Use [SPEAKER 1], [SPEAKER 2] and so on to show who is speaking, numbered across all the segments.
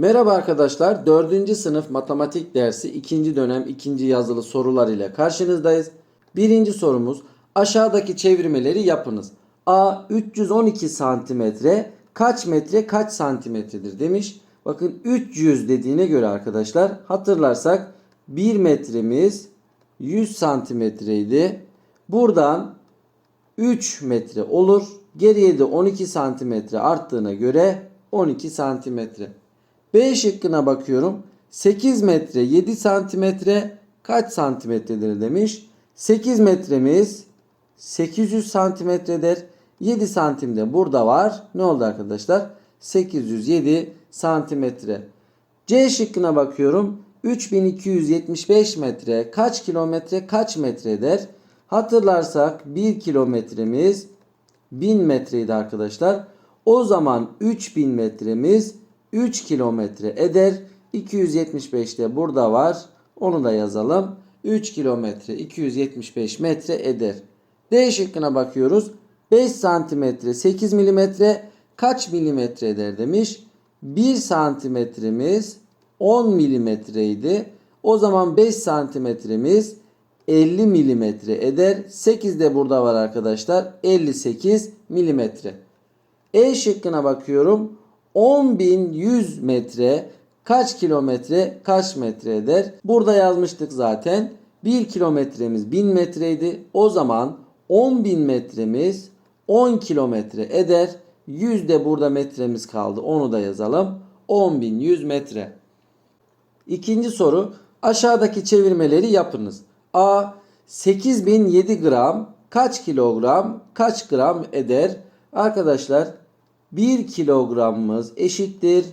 [SPEAKER 1] Merhaba arkadaşlar. 4. sınıf matematik dersi 2. dönem 2. yazılı sorular ile karşınızdayız. 1. sorumuz aşağıdaki çevirmeleri yapınız. A 312 santimetre kaç metre kaç santimetredir demiş. Bakın 300 dediğine göre arkadaşlar hatırlarsak 1 metremiz 100 santimetreydi. Buradan 3 metre olur. Geriye de 12 santimetre arttığına göre 12 santimetre. B şıkkına bakıyorum. 8 metre 7 santimetre kaç santimetredir demiş. 8 metremiz 800 santimetredir. 7 santim de burada var. Ne oldu arkadaşlar? 807 santimetre. C şıkkına bakıyorum. 3275 metre kaç kilometre kaç metredir? Hatırlarsak 1 kilometremiz 1000 metreydi arkadaşlar. O zaman 3000 metremiz 3 kilometre eder. 275 de burada var. Onu da yazalım. 3 kilometre 275 metre eder. D şıkkına bakıyoruz. 5 santimetre 8 milimetre kaç milimetre eder demiş. 1 santimetremiz 10 milimetreydi. O zaman 5 santimetremiz 50 milimetre eder. 8 de burada var arkadaşlar. 58 milimetre. E şıkkına bakıyorum. 10.100 metre kaç kilometre kaç metre eder? Burada yazmıştık zaten. 1 kilometremiz 1000 metreydi. O zaman 10.000 metremiz 10 kilometre eder. 100 de burada metremiz kaldı. Onu da yazalım. 10.100 metre. İkinci soru. Aşağıdaki çevirmeleri yapınız. A. 8007 gram kaç kilogram kaç gram eder? Arkadaşlar 1 kilogramımız eşittir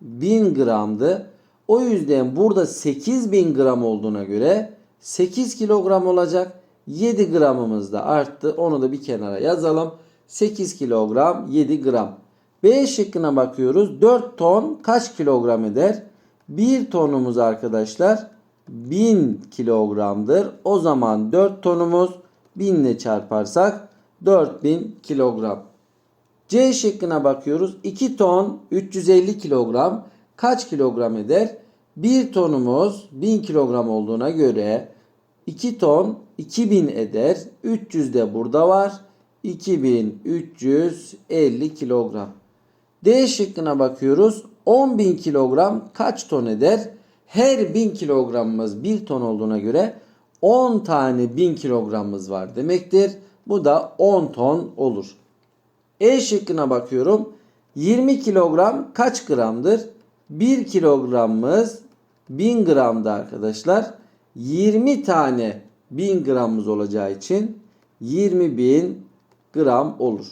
[SPEAKER 1] 1000 gramdı. O yüzden burada 8000 gram olduğuna göre 8 kilogram olacak. 7 gramımız da arttı. Onu da bir kenara yazalım. 8 kilogram 7 gram. B şıkkına bakıyoruz. 4 ton kaç kilogram eder? 1 tonumuz arkadaşlar 1000 kilogramdır. O zaman 4 tonumuz 1000 ile çarparsak 4000 kilogram. C şıkkına bakıyoruz. 2 ton 350 kilogram kaç kilogram eder? 1 tonumuz 1000 kilogram olduğuna göre 2 ton 2000 eder. 300 de burada var. 2350 kilogram. D şıkkına bakıyoruz. 10.000 kilogram kaç ton eder? Her 1000 kilogramımız 1 ton olduğuna göre 10 tane 1000 kilogramımız var demektir. Bu da 10 ton olur. E şıkkına bakıyorum. 20 kilogram kaç gramdır? 1 kilogramımız 1000 gramdı arkadaşlar. 20 tane 1000 gramımız olacağı için 20.000 gram olur.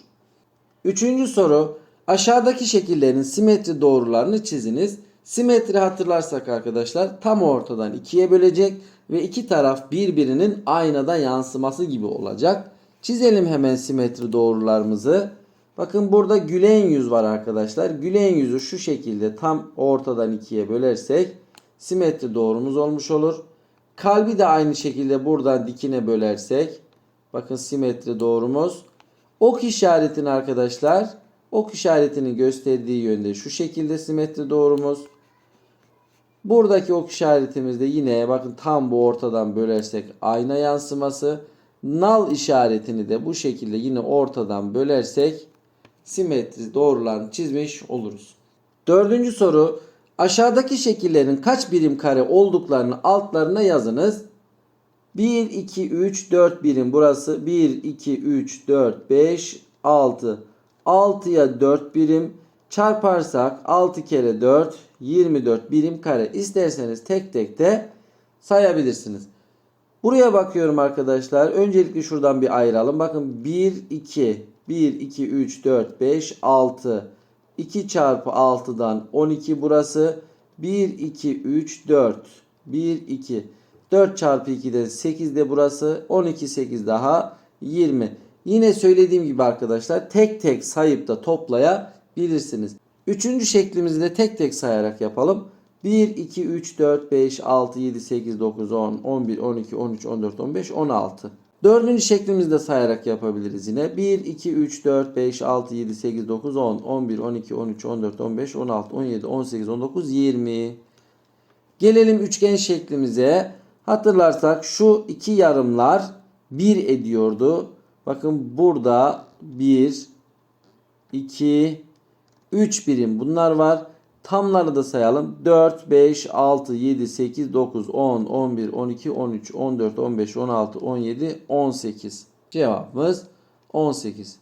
[SPEAKER 1] Üçüncü soru. Aşağıdaki şekillerin simetri doğrularını çiziniz. Simetri hatırlarsak arkadaşlar tam ortadan ikiye bölecek ve iki taraf birbirinin aynada yansıması gibi olacak. Çizelim hemen simetri doğrularımızı. Bakın burada gülen yüz var arkadaşlar. Gülen yüzü şu şekilde tam ortadan ikiye bölersek simetri doğrumuz olmuş olur. Kalbi de aynı şekilde buradan dikine bölersek bakın simetri doğrumuz. Ok işaretini arkadaşlar ok işaretini gösterdiği yönde şu şekilde simetri doğrumuz. Buradaki ok işaretimizde yine bakın tam bu ortadan bölersek ayna yansıması. Nal işaretini de bu şekilde yine ortadan bölersek simetri doğrularını çizmiş oluruz. Dördüncü soru. Aşağıdaki şekillerin kaç birim kare olduklarını altlarına yazınız. 1, 2, 3, 4 birim burası. 1, 2, 3, 4, 5, 6. 6'ya 4 birim çarparsak 6 kere 4 24 birim kare. İsterseniz tek tek de sayabilirsiniz. Buraya bakıyorum arkadaşlar. Öncelikle şuradan bir ayıralım. Bakın 1, 2, 1, 2, 3, 4, 5, 6. 2 çarpı 6'dan 12 burası. 1, 2, 3, 4. 1, 2. 4 çarpı 2 de 8 de burası. 12, 8 daha 20. Yine söylediğim gibi arkadaşlar tek tek sayıp da toplayabilirsiniz. Üçüncü şeklimizi de tek tek sayarak yapalım. 1, 2, 3, 4, 5, 6, 7, 8, 9, 10, 11, 12, 13, 14, 15, 16. Dördüncü şeklimizde sayarak yapabiliriz yine. 1, 2, 3, 4, 5, 6, 7, 8, 9, 10, 11, 12, 13, 14, 15, 16, 17, 18, 19, 20. Gelelim üçgen şeklimize. Hatırlarsak şu iki yarımlar 1 ediyordu. Bakın burada 1, 2, 3 birim bunlar var. Tamları da sayalım. 4, 5, 6, 7, 8, 9, 10, 11, 12, 13, 14, 15, 16, 17, 18. Cevabımız 18.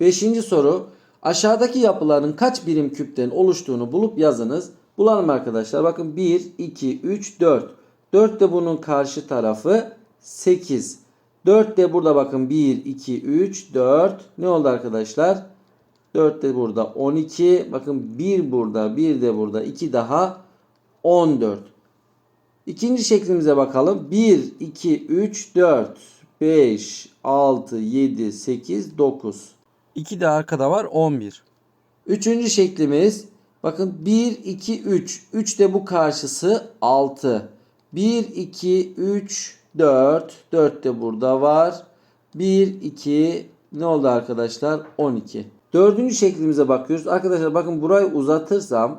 [SPEAKER 1] Beşinci soru. Aşağıdaki yapıların kaç birim küpten oluştuğunu bulup yazınız. Bulalım arkadaşlar. Bakın 1, 2, 3, 4. 4 de bunun karşı tarafı 8. 4 de burada bakın 1, 2, 3, 4. Ne oldu arkadaşlar? 4 de burada 12. Bakın 1 burada, 1 de burada, 2 daha 14. İkinci şeklimize bakalım. 1, 2, 3, 4, 5, 6, 7, 8, 9.
[SPEAKER 2] 2 de arkada var 11.
[SPEAKER 1] Üçüncü şeklimiz bakın 1, 2, 3. 3 de bu karşısı 6. 1, 2, 3, 4. 4 de burada var. 1, 2 ne oldu arkadaşlar? 12. Dördüncü şeklimize bakıyoruz. Arkadaşlar bakın burayı uzatırsam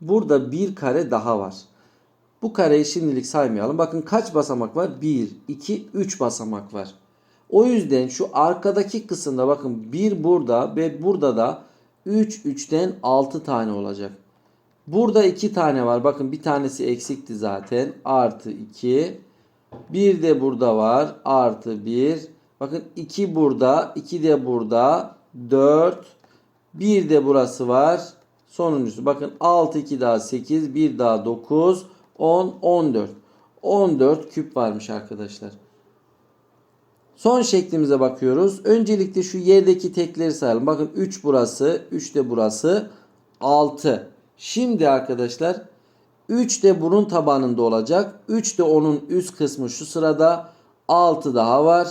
[SPEAKER 1] burada bir kare daha var. Bu kareyi şimdilik saymayalım. Bakın kaç basamak var? 1, 2, 3 basamak var. O yüzden şu arkadaki kısımda bakın 1 burada ve burada da 3, 3'ten 6 tane olacak. Burada 2 tane var. Bakın bir tanesi eksikti zaten. Artı 2. Bir de burada var. Artı 1. Bakın 2 burada. 2 de burada. 4. Bir de burası var. Sonuncusu bakın 6 2 daha 8 1 daha 9 10 14. 14 küp varmış arkadaşlar. Son şeklimize bakıyoruz. Öncelikle şu yerdeki tekleri sayalım. Bakın 3 burası, 3 de burası, 6. Şimdi arkadaşlar 3 de bunun tabanında olacak. 3 de onun üst kısmı şu sırada. 6 daha var.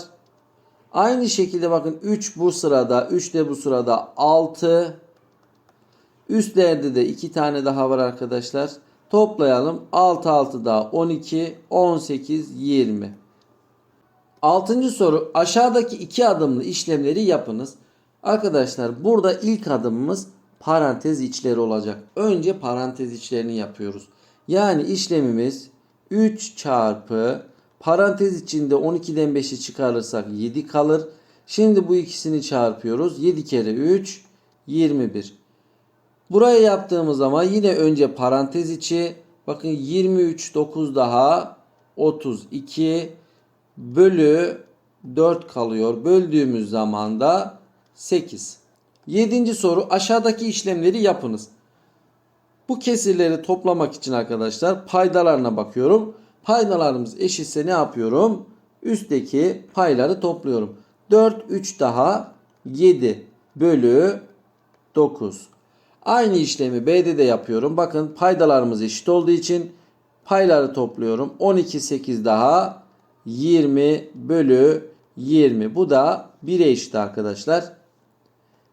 [SPEAKER 1] Aynı şekilde bakın 3 bu sırada, 3 de bu sırada 6. Üstlerde de 2 tane daha var arkadaşlar. Toplayalım. 6 6 daha 12, 18, 20. Altıncı soru aşağıdaki iki adımlı işlemleri yapınız. Arkadaşlar burada ilk adımımız parantez içleri olacak. Önce parantez içlerini yapıyoruz. Yani işlemimiz 3 çarpı Parantez içinde 12'den 5'i çıkarırsak 7 kalır. Şimdi bu ikisini çarpıyoruz. 7 kere 3 21. Buraya yaptığımız zaman yine önce parantez içi bakın 23 9 daha 32 bölü 4 kalıyor. Böldüğümüz zaman da 8. Yedinci soru aşağıdaki işlemleri yapınız. Bu kesirleri toplamak için arkadaşlar paydalarına bakıyorum. Paydalarımız eşitse ne yapıyorum? Üstteki payları topluyorum. 4, 3 daha 7 bölü 9. Aynı işlemi B'de de yapıyorum. Bakın paydalarımız eşit olduğu için payları topluyorum. 12, 8 daha 20 bölü 20. Bu da 1'e eşit arkadaşlar.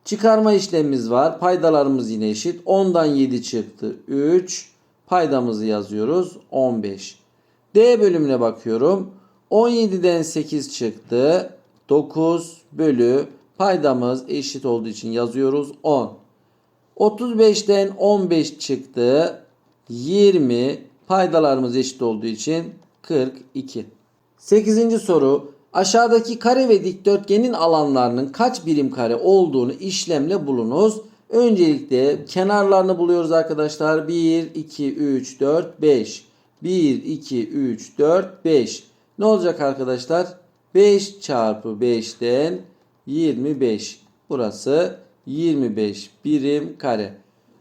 [SPEAKER 1] Çıkarma işlemimiz var. Paydalarımız yine eşit. 10'dan 7 çıktı. 3. Paydamızı yazıyoruz. 15. D bölümüne bakıyorum. 17'den 8 çıktı. 9 bölü paydamız eşit olduğu için yazıyoruz 10. 35'ten 15 çıktı. 20 paydalarımız eşit olduğu için 42. 8. soru aşağıdaki kare ve dikdörtgenin alanlarının kaç birim kare olduğunu işlemle bulunuz. Öncelikle kenarlarını buluyoruz arkadaşlar. 1, 2, 3, 4, 5. 1, 2, 3, 4, 5. Ne olacak arkadaşlar? 5 çarpı 5'ten 25. Burası 25 birim kare.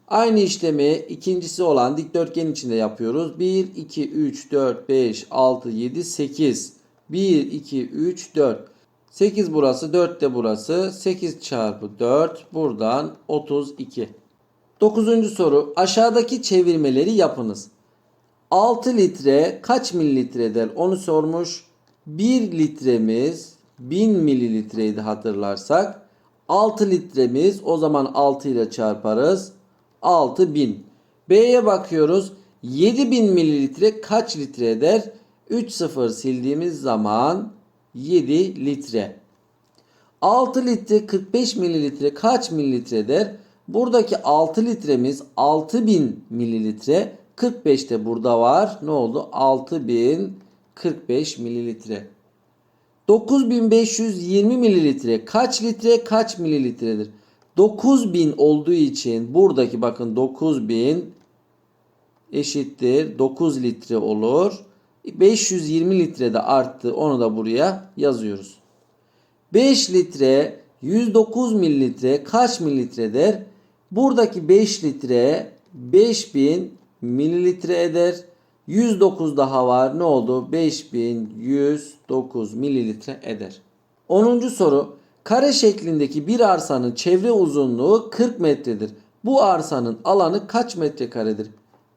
[SPEAKER 1] Aynı işlemi ikincisi olan dikdörtgen içinde yapıyoruz. 1, 2, 3, 4, 5, 6, 7, 8. 1, 2, 3, 4. 8 burası, 4 de burası. 8 çarpı 4 buradan 32. Dokuzuncu soru. Aşağıdaki çevirmeleri yapınız. 6 litre kaç mililitre eder onu sormuş. 1 litremiz 1000 mililitreydi hatırlarsak. 6 litremiz o zaman 6 ile çarparız. 6000. B'ye bakıyoruz. 7000 mililitre kaç litre eder? 3 sıfır sildiğimiz zaman 7 litre. 6 litre 45 mililitre kaç mililitre eder? Buradaki 6 litremiz 6000 mililitre. 45 de burada var. Ne oldu? 6045 mililitre. 9520 mililitre kaç litre kaç mililitredir? 9000 olduğu için buradaki bakın 9000 eşittir 9 litre olur. 520 litre de arttı. Onu da buraya yazıyoruz. 5 litre 109 mililitre kaç mililitredir? Buradaki 5 litre 5000 mililitre eder. 109 daha var. Ne oldu? 5109 mililitre eder. 10. soru. Kare şeklindeki bir arsanın çevre uzunluğu 40 metredir. Bu arsanın alanı kaç metrekaredir?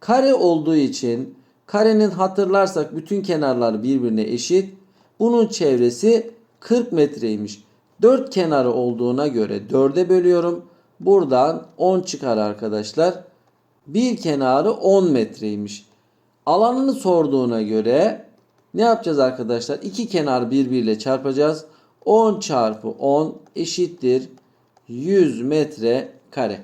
[SPEAKER 1] Kare olduğu için karenin hatırlarsak bütün kenarlar birbirine eşit. Bunun çevresi 40 metreymiş. 4 kenarı olduğuna göre 4'e bölüyorum. Buradan 10 çıkar arkadaşlar bir kenarı 10 metreymiş. Alanını sorduğuna göre ne yapacağız arkadaşlar? İki kenar birbiriyle çarpacağız. 10 çarpı 10 eşittir 100 metre kare.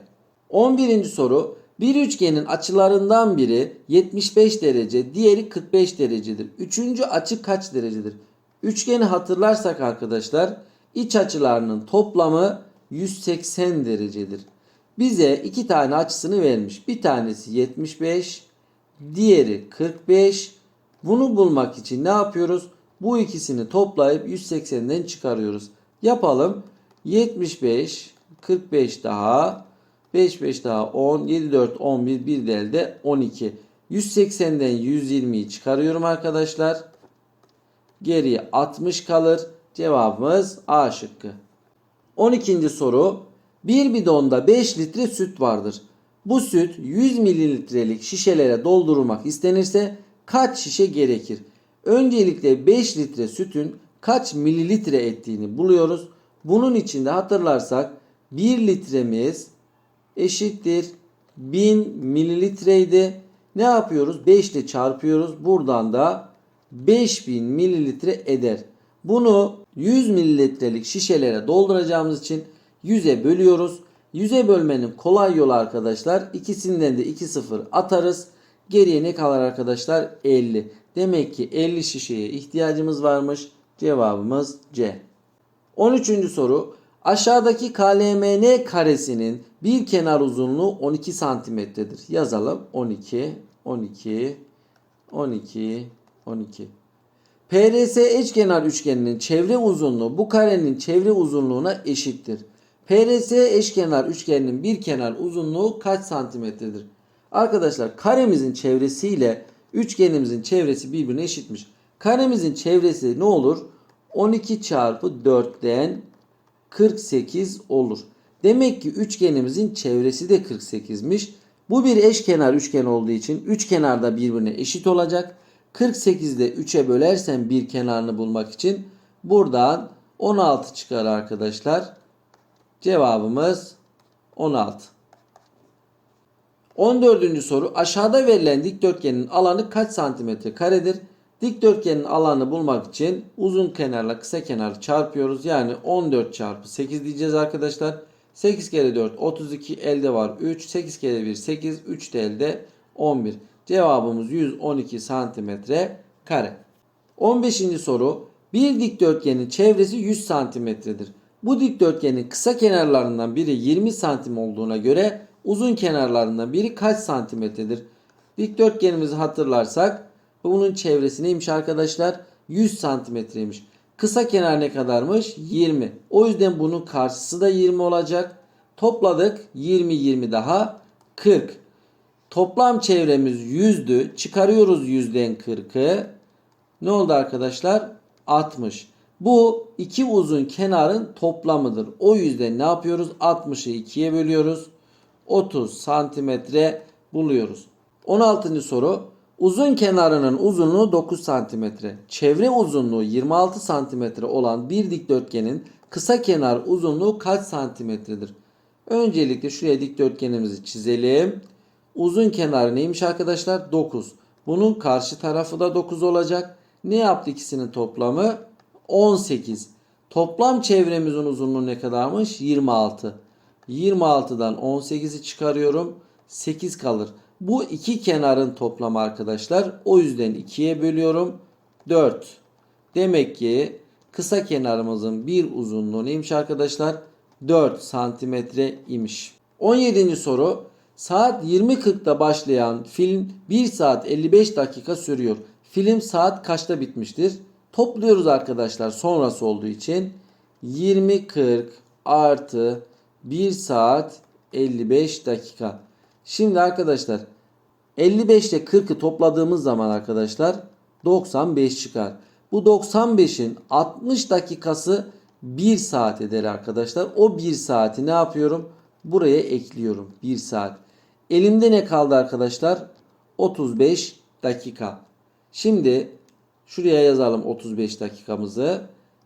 [SPEAKER 1] 11. soru. Bir üçgenin açılarından biri 75 derece, diğeri 45 derecedir. Üçüncü açı kaç derecedir? Üçgeni hatırlarsak arkadaşlar iç açılarının toplamı 180 derecedir bize iki tane açısını vermiş. Bir tanesi 75, diğeri 45. Bunu bulmak için ne yapıyoruz? Bu ikisini toplayıp 180'den çıkarıyoruz. Yapalım. 75, 45 daha, 5, 5 daha 10, 7, 4, 11, 1 de elde 12. 180'den 120'yi çıkarıyorum arkadaşlar. Geriye 60 kalır. Cevabımız A şıkkı. 12. soru bir bidonda 5 litre süt vardır. Bu süt 100 mililitrelik şişelere doldurmak istenirse kaç şişe gerekir? Öncelikle 5 litre sütün kaç mililitre ettiğini buluyoruz. Bunun için de hatırlarsak 1 litremiz eşittir 1000 mililitreydi. Ne yapıyoruz? 5 ile çarpıyoruz. Buradan da 5000 mililitre eder. Bunu 100 mililitrelik şişelere dolduracağımız için 100'e bölüyoruz. 100'e bölmenin kolay yolu arkadaşlar. ikisinden de 2 sıfır atarız. Geriye ne kalır arkadaşlar? 50. Demek ki 50 şişeye ihtiyacımız varmış. Cevabımız C. 13. soru. Aşağıdaki KLMN karesinin bir kenar uzunluğu 12 santimetredir. Yazalım 12, 12, 12, 12. PRS eşkenar üçgeninin çevre uzunluğu bu karenin çevre uzunluğuna eşittir. PRS eşkenar üçgeninin bir kenar uzunluğu kaç santimetredir? Arkadaşlar karemizin çevresiyle üçgenimizin çevresi birbirine eşitmiş. Karemizin çevresi ne olur? 12 çarpı 4'ten 48 olur. Demek ki üçgenimizin çevresi de 48'miş. Bu bir eşkenar üçgen olduğu için üç kenar da birbirine eşit olacak. 48'de 3'e bölersen bir kenarını bulmak için buradan 16 çıkar arkadaşlar. Cevabımız 16. 14. soru aşağıda verilen dikdörtgenin alanı kaç santimetre karedir? Dikdörtgenin alanı bulmak için uzun kenarla kısa kenarı çarpıyoruz. Yani 14 çarpı 8 diyeceğiz arkadaşlar. 8 kere 4 32 elde var 3. 8 kere 1 8 3 de elde 11. Cevabımız 112 santimetre kare. 15. soru bir dikdörtgenin çevresi 100 santimetredir. Bu dikdörtgenin kısa kenarlarından biri 20 santim olduğuna göre uzun kenarlarından biri kaç santimetredir? Dikdörtgenimizi hatırlarsak bunun çevresi neymiş arkadaşlar? 100 santimetreymiş. Kısa kenar ne kadarmış? 20. O yüzden bunun karşısı da 20 olacak. Topladık 20 20 daha 40. Toplam çevremiz 100'dü. Çıkarıyoruz 100'den 40'ı. Ne oldu arkadaşlar? 60. Bu iki uzun kenarın toplamıdır. O yüzden ne yapıyoruz? 60'ı 2'ye bölüyoruz. 30 santimetre buluyoruz. 16. soru. Uzun kenarının uzunluğu 9 santimetre. Çevre uzunluğu 26 santimetre olan bir dikdörtgenin kısa kenar uzunluğu kaç santimetredir? Öncelikle şuraya dikdörtgenimizi çizelim. Uzun kenar neymiş arkadaşlar? 9. Bunun karşı tarafı da 9 olacak. Ne yaptı ikisinin toplamı? 18. Toplam çevremizin uzunluğu ne kadarmış? 26. 26'dan 18'i çıkarıyorum. 8 kalır. Bu iki kenarın toplamı arkadaşlar. O yüzden 2'ye bölüyorum. 4. Demek ki kısa kenarımızın bir uzunluğu neymiş arkadaşlar? 4 santimetre imiş. 17. soru. Saat 20.40'da başlayan film 1 saat 55 dakika sürüyor. Film saat kaçta bitmiştir? Topluyoruz arkadaşlar sonrası olduğu için. 20.40 artı 1 saat 55 dakika. Şimdi arkadaşlar 55 ile 40'ı topladığımız zaman arkadaşlar 95 çıkar. Bu 95'in 60 dakikası 1 saat eder arkadaşlar. O 1 saati ne yapıyorum? Buraya ekliyorum 1 saat. Elimde ne kaldı arkadaşlar? 35 dakika. Şimdi Şuraya yazalım 35 dakikamızı.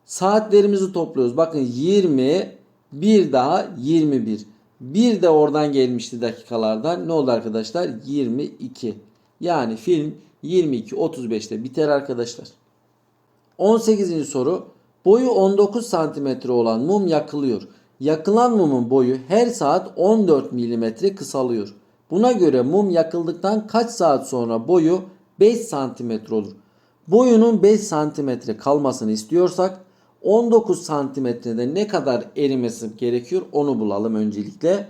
[SPEAKER 1] Saatlerimizi topluyoruz. Bakın 20 bir daha 21. Bir de oradan gelmişti dakikalardan. Ne oldu arkadaşlar? 22. Yani film 22-35'te biter arkadaşlar. 18. soru. Boyu 19 santimetre olan mum yakılıyor. Yakılan mumun boyu her saat 14 milimetre kısalıyor. Buna göre mum yakıldıktan kaç saat sonra boyu 5 santimetre olur? Boyunun 5 santimetre kalmasını istiyorsak 19 santimetrede ne kadar erimesi gerekiyor onu bulalım öncelikle.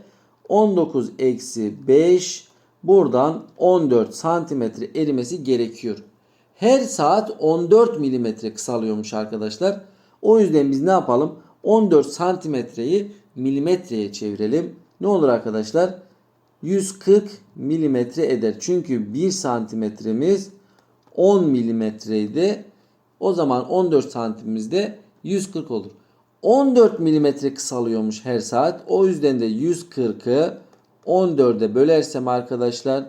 [SPEAKER 1] 19 eksi 5 buradan 14 santimetre erimesi gerekiyor. Her saat 14 milimetre kısalıyormuş arkadaşlar. O yüzden biz ne yapalım? 14 santimetreyi milimetreye çevirelim. Ne olur arkadaşlar? 140 milimetre eder. Çünkü 1 santimetremiz 10 milimetreydi. O zaman 14 santimimizde 140 olur. 14 milimetre kısalıyormuş her saat. O yüzden de 140'ı 14'e bölersem arkadaşlar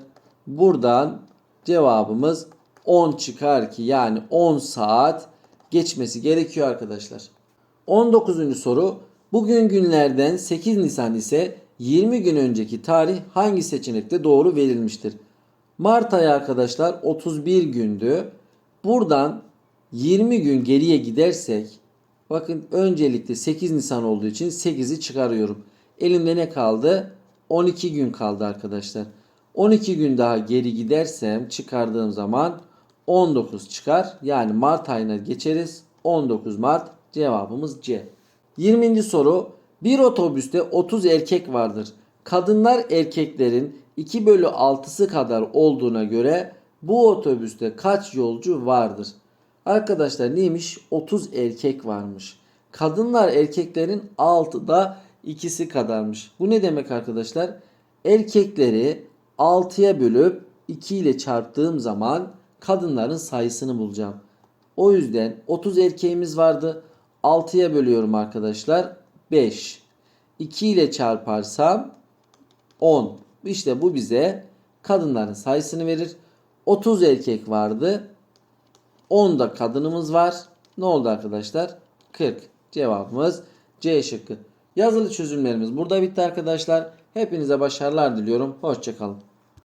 [SPEAKER 1] buradan cevabımız 10 çıkar ki yani 10 saat geçmesi gerekiyor arkadaşlar. 19. soru bugün günlerden 8 Nisan ise 20 gün önceki tarih hangi seçenekte doğru verilmiştir? Mart ayı arkadaşlar 31 gündü. Buradan 20 gün geriye gidersek bakın öncelikle 8 Nisan olduğu için 8'i çıkarıyorum. Elimde ne kaldı? 12 gün kaldı arkadaşlar. 12 gün daha geri gidersem çıkardığım zaman 19 çıkar. Yani Mart ayına geçeriz. 19 Mart cevabımız C. 20. soru. Bir otobüste 30 erkek vardır. Kadınlar erkeklerin 2 bölü 6'sı kadar olduğuna göre bu otobüste kaç yolcu vardır? Arkadaşlar neymiş? 30 erkek varmış. Kadınlar erkeklerin 6'da ikisi kadarmış. Bu ne demek arkadaşlar? Erkekleri 6'ya bölüp 2 ile çarptığım zaman kadınların sayısını bulacağım. O yüzden 30 erkeğimiz vardı. 6'ya bölüyorum arkadaşlar. 5. 2 ile çarparsam 10. İşte bu bize kadınların sayısını verir. 30 erkek vardı. 10 da kadınımız var. Ne oldu arkadaşlar? 40. Cevabımız C şıkkı. Yazılı çözümlerimiz burada bitti arkadaşlar. Hepinize başarılar diliyorum. Hoşçakalın.